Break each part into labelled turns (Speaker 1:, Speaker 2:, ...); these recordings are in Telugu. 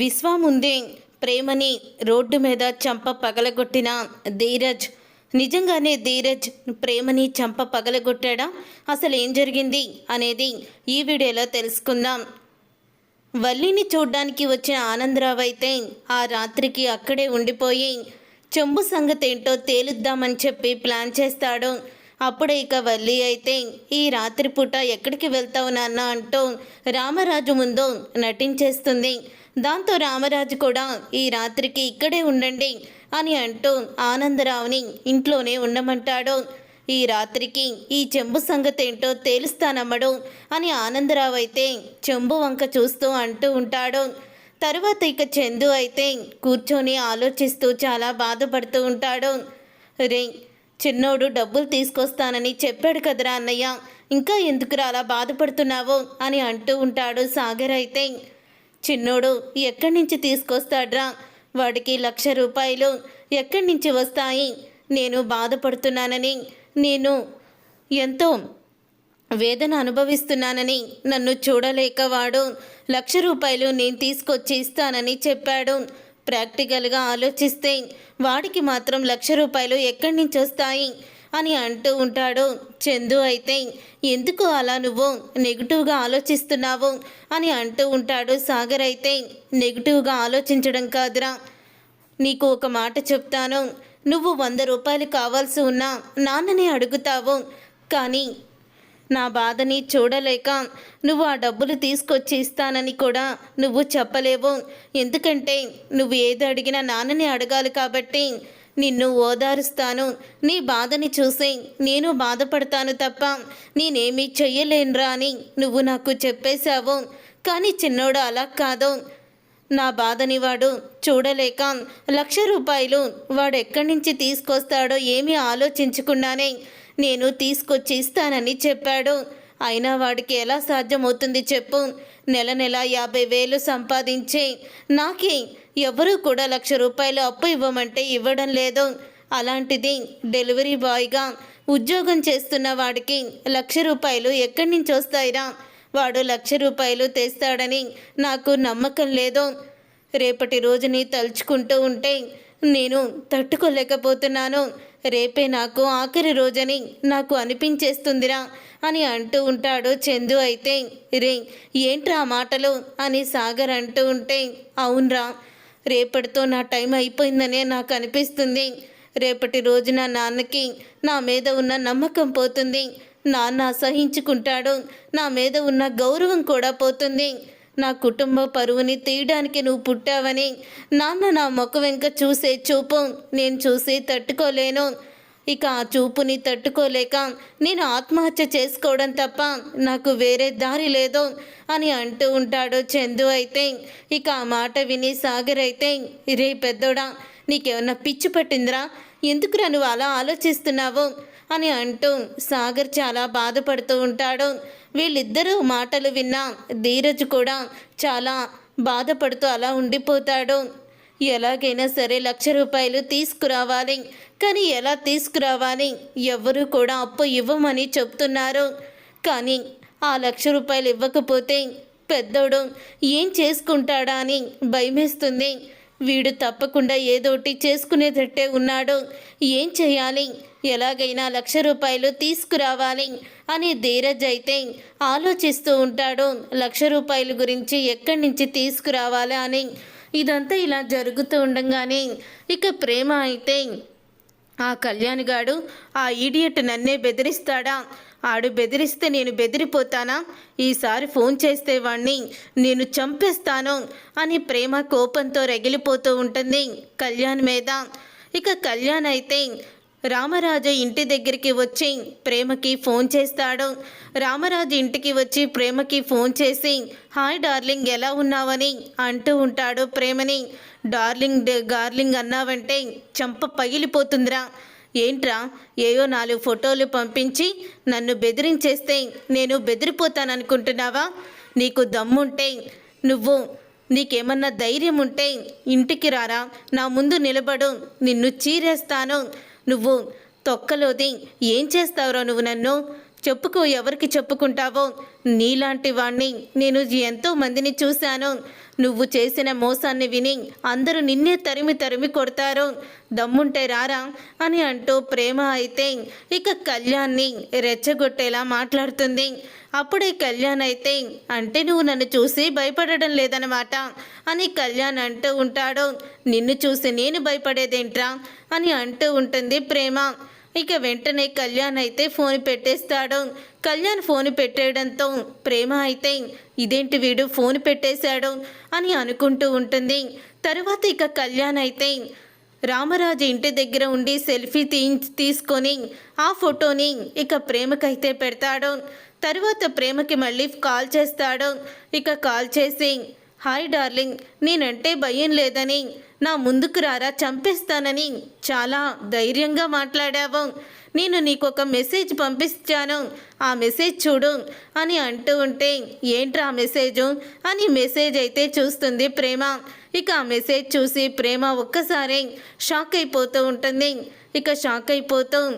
Speaker 1: విశ్వ ముందే ప్రేమని రోడ్డు మీద చంప పగలగొట్టిన ధీరజ్. నిజంగానే ధీరజ్ ప్రేమని చంప పగలగొట్టాడా? అసలు ఏం జరిగింది అనేది ఈ వీడియోలో తెలుసుకుందాం. వల్లిని చూడ్డానికి వచ్చిన ఆనందరావు అయితే ఆ రాత్రికి అక్కడే ఉండిపోయి చెంబు సంగతి ఏంటో తేలుద్దామని చెప్పి ప్లాన్ చేస్తాడు. అప్పుడు ఇక వల్లి అయితే ఈ రాత్రిపూట ఎక్కడికి వెళ్తావు నాన్న? అంటూ రామరాజు ముందు నటించేస్తుంది. దాంతో రామరాజు కూడా ఈ రాత్రికి ఇక్కడే ఉండండి అని అంటూ ఆనందరావుని ఇంట్లోనే ఉండమంటాడు. ఈ రాత్రికి ఈ చెంబు సంగతి ఏంటో తేలుస్తానమ్మడు అని ఆనందరావు అయితే చెంబు వంక చూస్తూ అంటూ ఉంటాడు. తరువాత ఇక చందు అయితే కూర్చొని ఆలోచిస్తూ చాలా బాధపడుతూ ఉంటాడు. రే చిన్నోడు డబ్బులు తీసుకొస్తానని చెప్పాడు కదరా అన్నయ్య. ఇంకా ఎందుకురా అలా బాధపడుతున్నావో అని అంటూ ఉంటాడు సాగర్ అయితే. చిన్నోడు ఎక్కడి నుంచి తీసుకొస్తాడ్రా? వాడికి లక్ష రూపాయలు ఎక్కడి నుంచి వస్తాయి? నేను బాధపడుతున్నానని నేను ఎంతో వేదన అనుభవిస్తున్నానని నన్ను చూడలేక వాడు లక్ష రూపాయలు నేను తీసుకొచ్చి ఇస్తానని చెప్పాడు. ప్రాక్టికల్గా ఆలోచిస్తే వాడికి మాత్రం లక్ష రూపాయలు ఎక్కడి నుంచి వస్తాయి అని అంటూ ఉంటాడు. చందు అయితే ఎందుకు అలా నువ్వు? నెగిటివ్గా ఆలోచిస్తున్నావు? అని అంటూ ఉంటాడు సాగర్ అయితే. నెగిటివ్గా ఆలోచించడం కాదురా. నీకు ఒక మాట చెప్తాను. నువ్వు వంద రూపాయలు కావాల్సి ఉన్నా నాన్నని అడుగుతావు. కానీ నా బాధని చూడలేక నువ్వు ఆ డబ్బులు తీసుకొచ్చి ఇస్తానని కూడా నువ్వు చెప్పలేవు. ఎందుకంటే నువ్వు ఏది అడిగినా నాన్నని అడగాలి కాబట్టి నిన్ను ఓదారుస్తాను. నీ బాధని చూసి నేను బాధపడతాను తప్ప నేనేమీ చెయ్యలేనురా అని నువ్వు నాకు చెప్పేశావు. కానీ చిన్నోడు అలా కాదు. నా బాధని వాడు చూడలేక లక్ష రూపాయలు వాడెక్కడి నుంచి తీసుకొస్తాడో ఏమీ ఆలోచించకుండానే నేను తీసుకొచ్చి ఇస్తానని చెప్పాడు. అయినా వాడికి ఎలా సాధ్యమవుతుంది చెప్పు. నెల నెల యాభై వేలు సంపాదించే. నాకే ఎవరూ కూడా లక్ష రూపాయలు అప్పు ఇవ్వమంటే ఇవ్వడం లేదు. అలాంటిది డెలివరీ బాయ్గా ఉద్యోగం చేస్తున్న వాడికి లక్ష రూపాయలు ఎక్కడి నుంచి వస్తాయిరా? వాడు లక్ష రూపాయలు తెస్తాడని నాకు నమ్మకం లేదు. రేపటి రోజుని తలుచుకుంటూ ఉంటే నేను తట్టుకోలేకపోతున్నాను. రేపే నాకు ఆఖరి రోజని నాకు అనిపించేస్తుందిరా అని అంటూ ఉంటాడు చందు అయితే. రే ఏంట్రా ఆ మాటలు? అని సాగర్ అంటూ ఉంటే అవునరా రేపటితో నా టైం అయిపోయిందనే నాకు అనిపిస్తుంది. రేపటి రోజున నాన్నకి నా మీద ఉన్న నమ్మకం పోతుంది. నాన్న అసహించుకుంటాడు. నా మీద ఉన్న గౌరవం కూడా పోతుంది. నా కుటుంబ పరువుని తీయడానికి నువ్వు పుట్టావని నాన్న నా మొక్క వెనుక చూసే చూపు నేను చూసి తట్టుకోలేను. ఇక ఆ చూపుని తట్టుకోలేక నేను ఆత్మహత్య చేసుకోవడం తప్ప నాకు వేరే దారి లేదు అని అంటూ ఉంటాడు చందు అయితే. ఇక ఆ మాట విని సాగర్ అయితే రే పెద్దోడా నీకేమన్నా పిచ్చి పట్టిందిరా? ఎందుకురా నువ్వు అలా ఆలోచిస్తున్నావు? అని అంటూ సాగర్ చాలా బాధపడుతూ ఉంటాడు. వీళ్ళిద్దరూ మాటలు విన్నా ధీరజ్ కూడా చాలా బాధపడుతూ అలా ఉండిపోతాడు. ఎలాగైనా సరే లక్ష రూపాయలు తీసుకురావాలి. కానీ ఎలా తీసుకురావాలి? ఎవరు కూడా అప్పు ఇవ్వమని చెప్తున్నారు. కానీ ఆ లక్ష రూపాయలు ఇవ్వకపోతే పెద్దోడు ఏం చేసుకుంటాడా అని భయమేస్తుంది. వీడు తప్పకుండా ఏదోటి చేసుకునేటట్టే ఉన్నాడు. ఏం చేయాలి? ఎలాగైనా లక్ష రూపాయలు తీసుకురావాలి అని ధీరజ్ అయితే ఆలోచిస్తూ ఉంటాడు. లక్ష రూపాయల గురించి ఎక్కడి నుంచి తీసుకురావాలా అని. ఇదంతా ఇలా జరుగుతూ ఉండగానే ఇక ప్రేమ అయితే ఆ కళ్యాణ్ గాడు ఆ ఈడియట్ నన్నే బెదిరిస్తాడా? ఆడు బెదిరిస్తే నేను బెదిరిపోతానా? ఈసారి ఫోన్ చేస్తే వాణ్ణి నేను చంపేస్తాను అని ప్రేమ కోపంతో రగిలిపోతూ ఉంటుంది కళ్యాణ్ మీద. ఇక కళ్యాణ్ అయితే రామరాజు ఇంటి దగ్గరికి వచ్చి ప్రేమకి ఫోన్ చేస్తాడు. రామరాజు ఇంటికి వచ్చి ప్రేమకి ఫోన్ చేసి హాయ్ డార్లింగ్ ఎలా ఉన్నావని? అంటూ ఉంటాడు ప్రేమని. డార్లింగ్ గార్లింగ్ అన్నావంటే చంప పగిలిపోతుందిరా. ఏంట్రా ఏయో నాలుగు ఫోటోలు పంపించి నన్ను బెదిరించేస్తే నేను బెదిరిపోతాననుకుంటున్నావా? నీకు దమ్ముంటే నువ్వు నీకేమన్నా ధైర్యం ఉంటే ఇంటికి రారా. నా ముందు నిలబడు నిన్ను చీరేస్తాను. నువ్వు తొక్కలోది ఏం చేస్తావురా నువ్వు నన్ను? చెప్పుకో ఎవరికి చెప్పుకుంటావో. నీలాంటి వాణ్ణి నేను ఎంతో మందిని చూశాను. నువ్వు చేసిన మోసాన్ని విని అందరూ నిన్నే తరిమి తరిమి కొడతారు. దమ్ముంటే రారా అని అంటూ ప్రేమ అయితే ఇక కళ్యాణ్ని రెచ్చగొట్టేలా మాట్లాడుతుంది. అప్పుడే కళ్యాణ్ అయితే అంటే నువ్వు నన్ను చూసి భయపడడం లేదనమాట అని కళ్యాణ్ అంటూ ఉంటాడు. నిన్ను చూసి నేను భయపడేదేంట్రా అని అంటూ ఉంటుంది ప్రేమ. ఇక వెంటనే కళ్యాణ్ అయితే ఫోన్ పెట్టేస్తాడు. కళ్యాణ్ ఫోన్ పెట్టేయడంతో ప్రేమ అయితే ఇదేంటి వీడు ఫోన్ పెట్టేశాడు అని అనుకుంటూ ఉంటుంది. తర్వాత ఇక కళ్యాణ్ అయితే రామరాజు ఇంటి దగ్గర ఉండి సెల్ఫీ తీ తీసుకొని ఆ ఫోటోని ఇక ప్రేమకైతే పెడతాడు. తరువాత ప్రేమకి మళ్ళీ కాల్ చేస్తాడు. ఇక కాల్ చేసి హాయ్ డార్లింగ్ నేనంటే భయం లేదని నా ముందుకు రారా చంపేస్తానని చాలా ధైర్యంగా మాట్లాడావు. నేను నీకు ఒక మెసేజ్ పంపిస్తాను. ఆ మెసేజ్ చూడు అని అంటూ ఉంటే ఏంట్రా ఆ అని మెసేజ్ అయితే చూస్తుంది ప్రేమ. ఇక ఆ మెసేజ్ చూసి ప్రేమ ఒక్కసారి షాక్ అయిపోతూ ఉంటుంది. ఇక షాక్ అయిపోతూ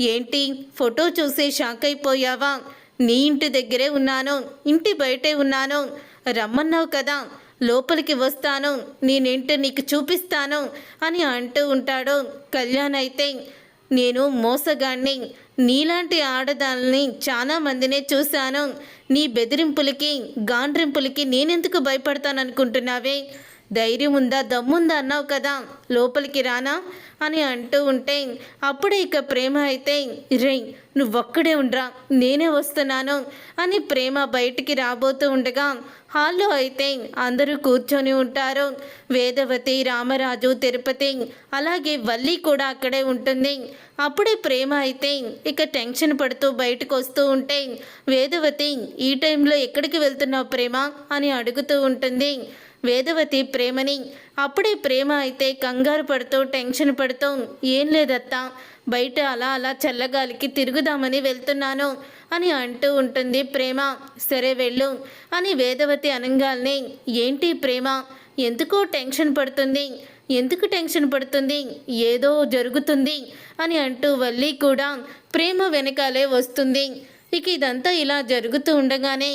Speaker 1: ఏంటి ఫోటో చూసి షాక్ అయిపోయావా? నీ ఇంటి దగ్గరే ఉన్నాను ఇంటి బయటే ఉన్నాను. రమ్మన్నావు కదా. లోపలికి వస్తాను నేనేంటో నీకు చూపిస్తాను అని అంటూ ఉంటాడు. కళ్యాణ్ అయితే నేను మోసగాన్ని నీలాంటి ఆడదాల్ని చాలా మందినే చూశాను. నీ బెదిరింపులకి గాండ్రింపులకి నేనెందుకు భయపడతాననుకుంటున్నావే? ధైర్యం ఉందా? దమ్ముందా? అన్నావు కదా. లోపలికి రానా? అని అంటూ ఉంటే అప్పుడే ఇక ప్రేమ అయితే రే నువ్వొక్కడే ఉండరా నేనే వస్తున్నాను అని ప్రేమ బయటికి రాబోతూ ఉండగా హాల్లో అయితే అందరూ కూర్చొని ఉంటారు. వేదవతి రామరాజు తిరుపతి అలాగే వల్లి కూడా అక్కడే ఉంటుంది. అప్పుడే ప్రేమ అయితే ఇక టెన్షన్ పడుతూ బయటకు వస్తూ ఉంటే వేదవతి ఈ టైంలో ఎక్కడికి వెళ్తున్నావు ప్రేమ? అని అడుగుతూ ఉంటుంది. వేదవతి ప్రేమని అప్పుడే ప్రేమ అయితే కంగారు పడుతూ టెన్షన్ పడుతూ ఏం లేదత్తా బయట అలా అలా చల్లగాలికి తిరుగుదామని వెళ్తున్నాను అని అంటూ ఉంటుంది ప్రేమ. సరే వెళ్ళు అని వేదవతి అనంగాల్ని. ఏంటి ప్రేమ? ఎందుకో టెన్షన్ పడుతుంది? ఎందుకు టెన్షన్ పడుతుంది? ఏదో జరుగుతుంది అని అంటూ వల్లి కూడా ప్రేమ వెనకాలే వస్తుంది. ఇక ఇదంతా ఇలా జరుగుతూ ఉండగానే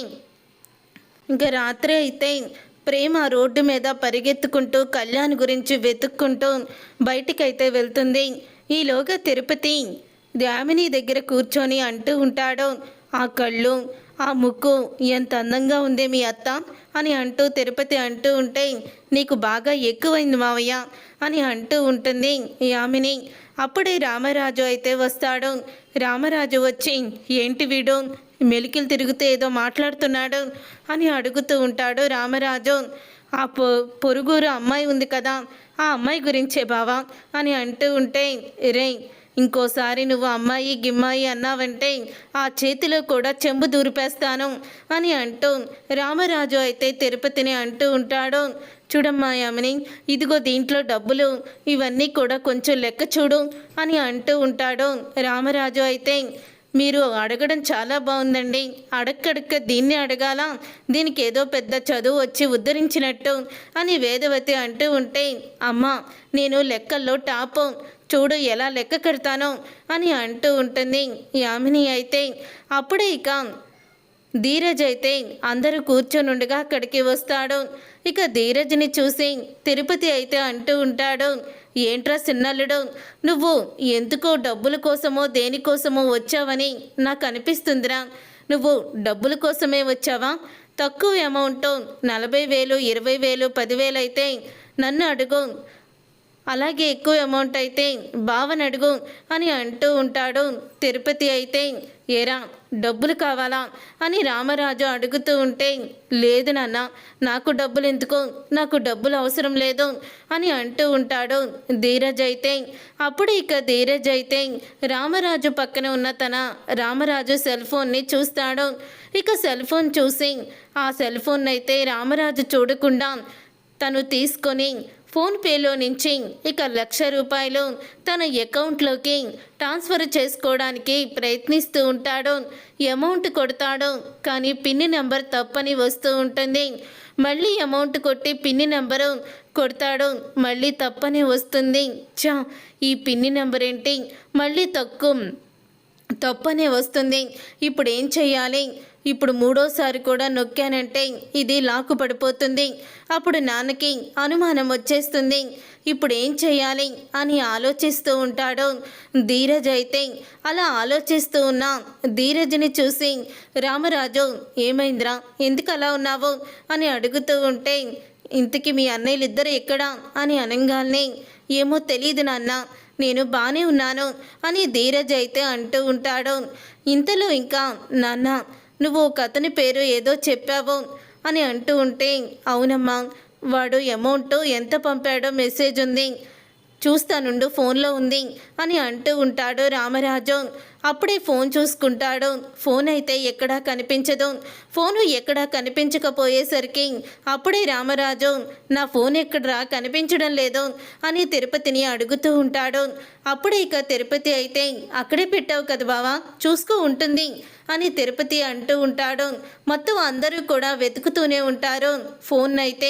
Speaker 1: ఇంకా రాత్రి అయితే ప్రేమ రోడ్డు మీద పరిగెత్తుకుంటూ కళ్యాణ్ గురించి వెతుక్కుంటూ బయటికైతే వెళ్తుంది. ఈలోగా తిరుపతి దామిని దగ్గర కూర్చొని అంటూ ఉంటాడు. ఆ కళ్ళు ఆ ముక్కు ఎంత అందంగా ఉంది మీ అత్త అని అంటూ తిరుపతి అంటూ ఉంటే నీకు బాగా ఎక్కువైంది మావయ్య అని అంటూ ఉంటుంది యామిని. అప్పుడే రామరాజు అయితే వస్తాడు. రామరాజు వచ్చి ఏంటి వీడు? మెలికలు తిరుగుతూ ఏదో మాట్లాడుతున్నాడు అని అడుగుతూ ఉంటాడు రామరాజు. ఆ పొ పొరుగురు అమ్మాయి ఉంది కదా ఆ అమ్మాయి గురించే బావా అని అంటూ ఉంటే రే ఇంకోసారి నువ్వు అమ్మాయి గిమ్మాయి అన్నావంటే ఆ చేతిలో కూడా చెంబు దూరిపేస్తాను అని అంటూ రామరాజు అయితే తిరుపతిని అంటూ ఉంటాడు. చూడమ్మా యామిని ఇదిగో దీంట్లో డబ్బులు ఇవన్నీ కూడా కొంచెం లెక్క చూడు అని అంటూ ఉంటాడు రామరాజు అయితే. మీరు అడగడం చాలా బాగుందండి. అడక్కడక్క దీన్ని అడగాల? దీనికి ఏదో పెద్ద చదువు వచ్చి ఉద్ధరించినట్టు అని వేదవతి అంటూ ఉంటే అమ్మ నేను లెక్కల్లో టాపు. చూడు ఎలా లెక్క కడతానో అని అంటూ ఉంటుంది యామిని అయితే. అప్పుడే ఇక ధీరజ్ అయితే అందరూ కూర్చొనుండగా అక్కడికి వస్తాడు. ఇక ధీరజ్ని చూసి తిరుపతి అయితే అంటూ ఉంటాడు. ఏంట్రా సిన్నల్లుడు? నువ్వు ఎందుకో డబ్బుల కోసమో దేనికోసమో వచ్చావని నాకు అనిపిస్తుందిరా. నువ్వు డబ్బుల కోసమే వచ్చావా? తక్కువ అమౌంట్ నలభై వేలు ఇరవై వేలు పదివేలు అయితే నన్ను అడుగు. అలాగే ఎక్కువ అమౌంట్ అయితే బావని అడుగు అని అంటూ ఉంటాడు తిరుపతి అయితే. ఏరా డబ్బులు కావాలా అని రామరాజు అడుగుతూ ఉంటే లేదు నాన్న నాకు డబ్బులు ఎందుకు? నాకు డబ్బులు అవసరం లేదు అని అంటూ ఉంటాడు ధీరజ్ అయితే. అప్పుడు ఇక ధీరజ్ అయితే రామరాజు పక్కన ఉన్న తన రామరాజు సెల్ ఫోన్ని చూస్తాడు. ఇక సెల్ ఫోన్ చూసి ఆ సెల్ ఫోన్ అయితే రామరాజు చూడకుండా తను తీసుకొని ఫోన్పేలో నుంచి ఇక లక్ష రూపాయలు తన అకౌంట్లోకి ట్రాన్స్ఫర్ చేసుకోవడానికి ప్రయత్నిస్తూ ఉంటాడు. అమౌంట్ కొడతాడు. కానీ పిన్ నెంబర్ తప్పని వస్తూ ఉంటుంది. మళ్ళీ అమౌంట్ కొట్టి పిన్ని నెంబరు కొడతాడు. మళ్ళీ తప్పని వస్తుంది. చా ఈ పిన్ని నెంబర్ ఏంటి? మళ్ళీ తక్కువ తప్పనే వస్తుంది. ఇప్పుడు ఏం చేయాలి? ఇప్పుడు మూడోసారి కూడా నొక్కానంటే ఇది లాకు పడిపోతుంది. అప్పుడు నాన్నకి అనుమానం వచ్చేస్తుంది. ఇప్పుడు ఏం చేయాలి అని ఆలోచిస్తూ ఉంటాడు. ధీరజ్ అయితే అలా ఆలోచిస్తూ ఉన్న ధీరజ్ని చూసి రామరాజు ఏమైందిరా? ఎందుకు అలా ఉన్నావు? అని అడుగుతూ ఉంటే ఇంతకి మీ అన్నయ్యలు ఇద్దరు ఎక్కడా? అని అనగానే ఏమో తెలియదు నాన్న నేను బాగానే ఉన్నాను అని ధీరజ్ అయితే అంటూ ఉంటాడు. ఇంతలో ఇంకా నాన్న నువ్వు ఒక అతని పేరు ఏదో చెప్పావు అని అంటూ ఉంటే అవునమ్మా వాడు అమౌంట్ ఎంత పంపాడో మెసేజ్ ఉంది. చూస్తానుండు ఫోన్లో ఉంది అని అంటూ ఉంటాడు రామరాజు. అప్పుడే ఫోన్ చూసుకుంటాడు. ఫోన్ అయితే ఎక్కడా కనిపించదు. ఫోను ఎక్కడా కనిపించకపోయేసరికి అప్పుడే రామరాజు నా ఫోన్ ఎక్కడరా? కనిపించడం లేదు అని తిరుపతిని అడుగుతూ ఉంటాడు. అప్పుడే ఇక తిరుపతి అయితే అక్కడే పెట్టావు కదా బావా చూసుకో ఉంటుంది. అని తిరుపతి అంటూ ఉంటాడు. మొత్తం అందరూ కూడా వెతుకుతూనే ఉంటారు. ఫోన్ అయితే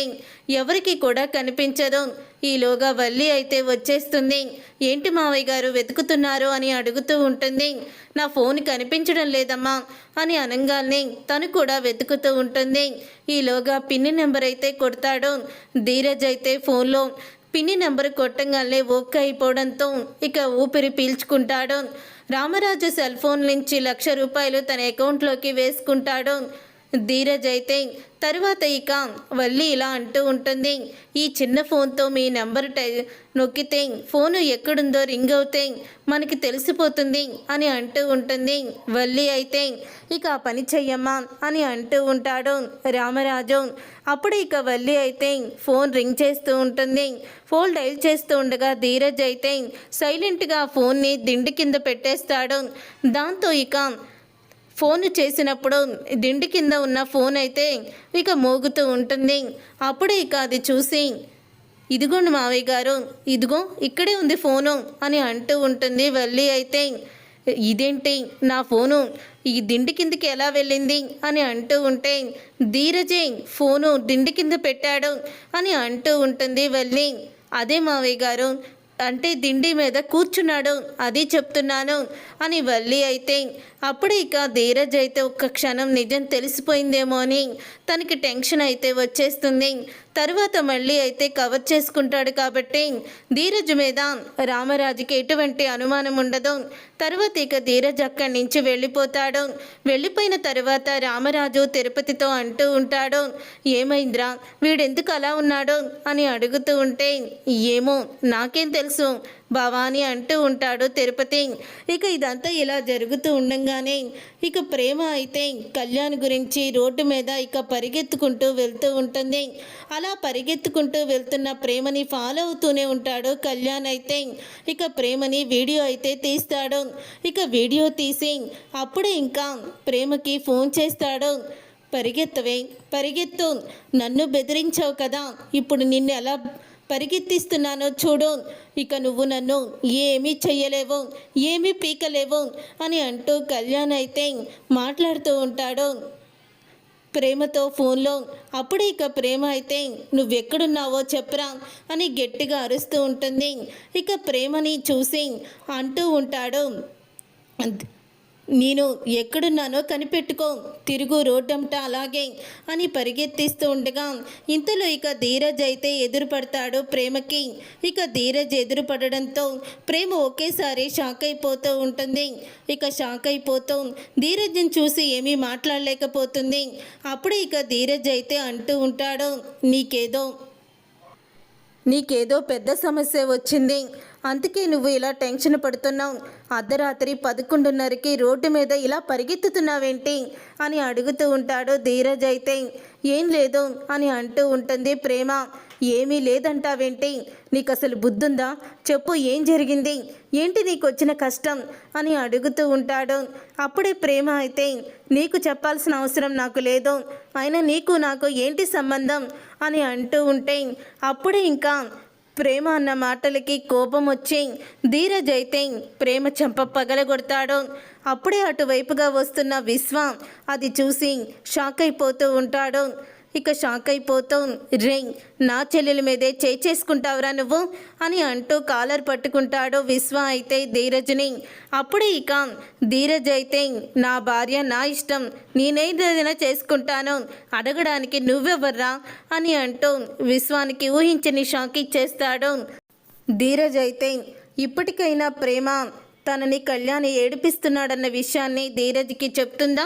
Speaker 1: ఎవరికి కూడా కనిపించదు. ఈలోగా వల్లి అయితే వచ్చేస్తుంది. ఏంటి మావయ్య గారు వెతుకుతున్నారు అని అడుగుతూ ఉంటుంది. నా ఫోన్ కనిపించడం లేదమ్మా అని అనగానే తను కూడా వెతుకుతూ ఉంటుంది. ఈలోగా పిన్ని నెంబర్ అయితే కొడతాడు. ధీరజ్ అయితే ఫోన్లో పిన్ని నెంబర్ కొట్టంగానే ఓకే అయిపోవడంతో ఇక ఊపిరి పీల్చుకుంటాడు. రామరాజు సెల్ ఫోన్ నుంచి లక్ష రూపాయలు తన అకౌంట్లోకి వేసుకుంటాడు. ధీరజ్ అయితే తరువాత ఇక వల్లి ఇలా అంటూ ఉంటుంది. ఈ చిన్న ఫోన్తో మీ నెంబర్ టై నొక్కితే ఫోను ఎక్కడుందో రింగ్ అవుతే మనకి తెలిసిపోతుంది అని అంటూ ఉంటుంది. వల్లి అయితే ఇక ఆ పని చెయ్యమ్మా అని అంటూ ఉంటాడు రామరాజు. అప్పుడు ఇక వల్లి అయితే ఫోన్ రింగ్ చేస్తూ ఉంటుంది. ఫోన్ డైల్ చేస్తూ ఉండగా ధీరజ్ అయితే సైలెంట్గా ఫోన్ని దిండి కింద పెట్టేస్తాడు. దాంతో ఇక ఫోన్ చేసినప్పుడు దిండి కింద ఉన్న ఫోన్ అయితే ఇక మోగుతూ ఉంటుంది. అప్పుడు ఇక అది చూసి ఇదిగోండి మావయ్య గారు ఇదిగో ఇక్కడే ఉంది ఫోను అని అంటూ ఉంటుంది వెళ్ళి అయితే. ఇదేంటి నా ఫోను? ఈ దిండి కిందకి ఎలా వెళ్ళింది? అని అంటూ ఉంటే ధీరజే ఫోను దిండి కింద పెట్టాడు అని అంటూ ఉంటుంది వెళ్ళి అదే మావయ్య గారు అంటే దిండి మీద కూర్చున్నాడు అది చెప్తున్నాను అని వల్లి అయితే అప్పుడు ఇక ధీరజ్ అయితే ఒక్క క్షణం నిజం తెలిసిపోయిందేమో అని తనకి టెన్షన్ అయితే వచ్చేస్తుంది. తర్వాత మళ్ళీ అయితే కవర్ చేసుకుంటాడు కాబట్టి ధీరజ్ మీద రామరాజుకి ఎటువంటి అనుమానం ఉండదు. తర్వాత ఇక ధీరజ్ అక్కడి నుంచి వెళ్ళిపోతాడు. వెళ్ళిపోయిన తర్వాత రామరాజు తిరుపతితో అంటూ ఉంటాడు ఏమైందిరా? వీడెందుకు అలా ఉన్నాడు? అని అడుగుతూ ఉంటే ఏమో నాకేం తెలుసు. భవాని అంటూ ఉంటాడు తిరుపతి. ఇక ఇదంతా ఇలా జరుగుతూ ఉండంగానే ఇక ప్రేమ అయితే కళ్యాణ్ గురించి రోడ్డు మీద ఇక పరిగెత్తుకుంటూ వెళ్తూ ఉంటుంది. అలా పరిగెత్తుకుంటూ వెళ్తున్న ప్రేమని ఫాలో అవుతూనే ఉంటాడు కళ్యాణ్ అయితే. ఇక ప్రేమని వీడియో అయితే తీస్తాడు. ఇక వీడియో తీసి అప్పుడే ఇంకా ప్రేమకి ఫోన్ చేస్తాడు. పరిగెత్తవే పరిగెత్తు నన్ను బెదిరించావు కదా ఇప్పుడు నిన్ను ఎలా పరిగెత్తిస్తున్నానో చూడు. ఇక నువ్వు నన్ను ఏమీ చెయ్యలేవు ఏమీ పీకలేవు అని అంటూ కళ్యాణ్ అయితే మాట్లాడుతూ ఉంటాడు. ప్రేమతో ఫోన్లో అప్పుడు ఇక ప్రేమ అయితే నువ్వెక్కడున్నావో చెప్పరా అని గట్టిగా అరుస్తూ ఉంటుంది. ఇక ప్రేమని చూసి అంటూ ఉంటాడు. నేను ఎక్కడున్నానో కనిపెట్టుకో తిరుగు రోడ్డంట అలాగే అని పరిగెత్తిస్తూ ఉండగా ఇంతలో ఇక ధీరజ్ అయితే ఎదురుపడతాడు ప్రేమకి. ఇక ధీరజ్ ఎదురుపడడంతో ప్రేమ ఒకేసారి షాక్ అయిపోతూ ఉంటుంది. ఇక షాక్ అయిపోతూ ధీరజ్ని చూసి ఏమీ మాట్లాడలేకపోతుంది. అప్పుడు ఇక ధీరజ్ అయితే అంటూ ఉంటాడు నీకేదో నీకేదో పెద్ద సమస్య వచ్చింది. అందుకే నువ్వు ఇలా టెన్షన్ పడుతున్నావు. అర్ధరాత్రి పదకొండున్నరకి రోడ్డు మీద ఇలా పరిగెత్తుతున్నావేంటి? అని అడుగుతూ ఉంటాడు ధీరజ్ అయితే. ఏం లేదు అని అంటూ ఉంటుంది ప్రేమ. ఏమీ లేదంటావేంటి? నీకు అసలు బుద్ధుందా? చెప్పు ఏం జరిగింది? ఏంటి నీకు వచ్చిన కష్టం? అని అడుగుతూ ఉంటాడు. అప్పుడే ప్రేమ అయితే నీకు చెప్పాల్సిన అవసరం నాకు లేదు. అయినా నీకు నాకు ఏంటి సంబంధం? అని అంటూ ఉంటే అప్పుడే ఇంకా ప్రేమ అన్న మాటలకి కోపం వచ్చి ధీరజ్ అయితే ప్రేమ చెంప పగలగొడతాడు. అప్పుడే అటువైపుగా వస్తున్న విశ్వ అది చూసి షాక్ అయిపోతూ ఉంటాడు. ఇక షాక్ అయిపోతూ. రే నా చెల్లెల మీదే చేయి చేసుకుంటావురా నువ్వు? అని అంటూ కాలర్ పట్టుకుంటాడు విశ్వ అయితే ధీరజ్ని. అప్పుడే ఇక ధీరజ్ అయితే నా భార్య నా ఇష్టం నేనేదైనా చేసుకుంటాను అడగడానికి నువ్వెవర్రా? అని అంటూ విశ్వానికి ఊహించని షాక్ ఇచ్చేస్తాడు. ధీరజ్ అయితే ఇప్పటికైనా ప్రేమ తనని కళ్యాణి ఏడిపిస్తున్నాడన్న విషయాన్ని ధీరజ్కి చెప్తుందా?